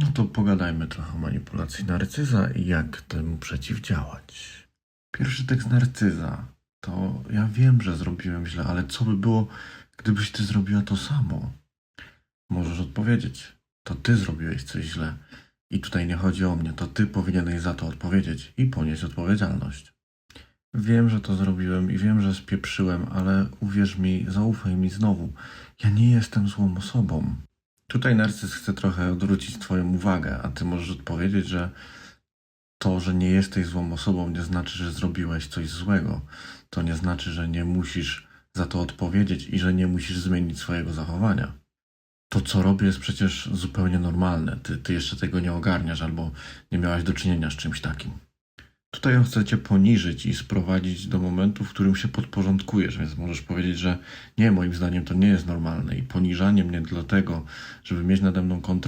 No to pogadajmy trochę o manipulacji narcyza i jak temu przeciwdziałać. Pierwszy tekst narcyza to ja wiem, że zrobiłem źle, ale co by było, gdybyś ty zrobiła to samo? Możesz odpowiedzieć. To ty zrobiłeś coś źle. I tutaj nie chodzi o mnie, to ty powinieneś za to odpowiedzieć i ponieść odpowiedzialność. Wiem, że to zrobiłem i wiem, że spieprzyłem, ale uwierz mi, zaufaj mi znowu. Ja nie jestem złą osobą. Tutaj narcyz chce trochę odwrócić Twoją uwagę, a Ty możesz odpowiedzieć, że to, że nie jesteś złą osobą, nie znaczy, że zrobiłeś coś złego. To nie znaczy, że nie musisz za to odpowiedzieć i że nie musisz zmienić swojego zachowania. To, co robię, jest przecież zupełnie normalne. Ty, ty jeszcze tego nie ogarniasz albo nie miałaś do czynienia z czymś takim. Tutaj on chce cię poniżyć i sprowadzić do momentu, w którym się podporządkujesz, więc możesz powiedzieć, że nie, moim zdaniem to nie jest normalne i poniżanie mnie dlatego, żeby mieć nade mną kontrolę,